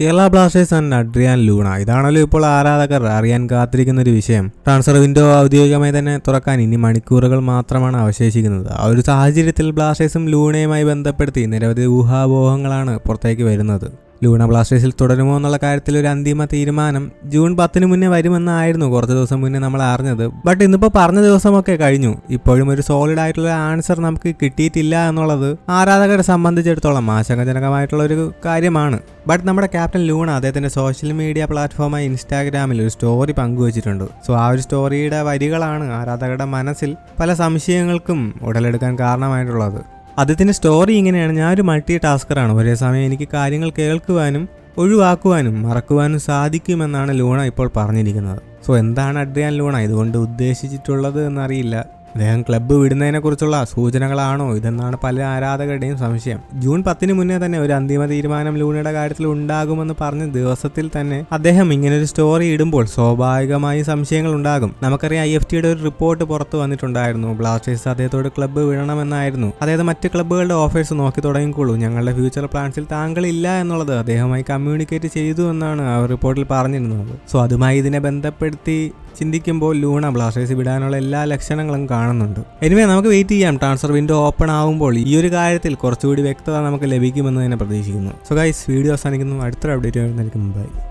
Kerala Blasters and Adrian Luna. ഇതാണല്ലോ ഇപ്പോൾ ആരാധകർ അറിയാൻ കാത്തിരിക്കുന്ന ഒരു വിഷയം. ട്രാൻസ്ഫർ വിൻഡോ ഔദ്യോഗികമായി തന്നെ തുറക്കാൻ ഇനി മണിക്കൂറുകൾ മാത്രമാണ് അവശേഷിക്കുന്നത്. ആ ഒരു സാഹചര്യത്തിൽ ബ്ലാസ്റ്റേഴ്സും ലൂണയുമായി ബന്ധപ്പെടുത്തി നിരവധി ഊഹാപോഹങ്ങളാണ് പുറത്തേക്ക് വരുന്നത്. ലൂണ ബ്ലാസ്റ്റേഴ്സിൽ തുടരുമോ എന്നുള്ള കാര്യത്തിൽ ഒരു അന്തിമ തീരുമാനം ജൂൺ പത്തിന് മുന്നേ വരുമെന്നായിരുന്നു കുറച്ച് ദിവസം മുന്നേ നമ്മൾ അറിഞ്ഞത്. ബട്ട് ഇന്നിപ്പോൾ പറഞ്ഞ ദിവസമൊക്കെ കഴിഞ്ഞു. ഇപ്പോഴും ഒരു സോളിഡ് ആയിട്ടുള്ള ആൻസർ നമുക്ക് കിട്ടിയിട്ടില്ല എന്നുള്ളത് ആരാധകരെ സംബന്ധിച്ചിടത്തോളം ആശങ്കജനകമായിട്ടുള്ള ഒരു കാര്യമാണ്. ബട്ട് നമ്മുടെ ക്യാപ്റ്റൻ ലൂണ അദ്ദേഹത്തിന്റെ സോഷ്യൽ മീഡിയ പ്ലാറ്റ്ഫോമായ ഇൻസ്റ്റാഗ്രാമിൽ ഒരു സ്റ്റോറി പങ്കുവച്ചിട്ടുണ്ട്. സോ ആ ഒരു സ്റ്റോറിയുടെ വരികളാണ് ആരാധകരുടെ മനസ്സിൽ പല സംശയങ്ങൾക്കും ഉടലെടുക്കാൻ കാരണമായിട്ടുള്ളത്. അദ്ദേഹത്തിന്റെ സ്റ്റോറി ഇങ്ങനെയാണ്. ഞാനൊരു മൾട്ടി ടാസ്കറാണ് ഒരേ സമയം എനിക്ക് കാര്യങ്ങൾ കേൾക്കുവാനും ഒഴിവാക്കുവാനും മറക്കുവാനും സാധിക്കുമെന്നാണ് ലൂണ ഇപ്പോൾ പറഞ്ഞിരിക്കുന്നത്. സോ എന്താണ് അഡ്രിയാൻ ലൂണ ഇതുകൊണ്ട് ഉദ്ദേശിച്ചിട്ടുള്ളത് എന്നറിയില്ല. അദ്ദേഹം ക്ലബ്ബ് വിടുന്നതിനെക്കുറിച്ചുള്ള സൂചനകളാണോ? ഇതെന്നാണ് പല ആരാധകരുടെയും സംശയം. ജൂൺ പത്തിന് മുന്നേ തന്നെ ഒരു അന്തിമ തീരുമാനം ലൂണയുടെ കാര്യത്തിൽ ഉണ്ടാകുമെന്ന് പറഞ്ഞ ദിവസത്തിൽ തന്നെ അദ്ദേഹം ഇങ്ങനെ ഒരു സ്റ്റോറി ഇടുമ്പോൾ സ്വാഭാവികമായി സംശയങ്ങൾ ഉണ്ടാകും. നമുക്കറിയാം ഐ എഫ് ടിയുടെ ഒരു റിപ്പോർട്ട് പുറത്തു വന്നിട്ടുണ്ടായിരുന്നു. ബ്ലാസ്റ്റേഴ്സ് അദ്ദേഹത്തോട് ക്ലബ്ബ് വിടണമെന്നായിരുന്നു. അതായത് മറ്റ് ക്ലബ്ബുകളുടെ ഓഫേഴ്സ് നോക്കി തുടങ്ങിക്കോളൂ ഞങ്ങളുടെ ഫ്യൂച്ചർ പ്ലാൻസിൽ താങ്കൾ ഇല്ല എന്നുള്ളത് അദ്ദേഹമായി കമ്മ്യൂണിക്കേറ്റ് ചെയ്തു എന്നാണ് ആ റിപ്പോർട്ടിൽ പറഞ്ഞിരുന്നത്. സോ അതുമായി ഇതിനെ ബന്ധപ്പെടുത്തി ചിന്തിക്കുമ്പോൾ ലൂണ ബ്ലാസ്റ്റേഴ്സ് വിടാനുള്ള എല്ലാ ലക്ഷണങ്ങളും കാണുന്നുണ്ട്. എനിവേ നമുക്ക് വെയിറ്റ് ചെയ്യാം. ട്രാൻസ്ഫർ വിൻഡോ ഓപ്പൺ ആകുമ്പോൾ ഈ ഒരു കാര്യത്തിൽ കുറച്ചുകൂടി വ്യക്തത നമുക്ക് ലഭിക്കുമെന്ന് തന്നെ പ്രതീക്ഷിക്കുന്നു. സോ ഗൈസ് വീഡിയോ അവസാനിക്കുന്നു. അടുത്തൊരു അപ്ഡേറ്റ് വരുന്നതായിരിക്കും. ബൈ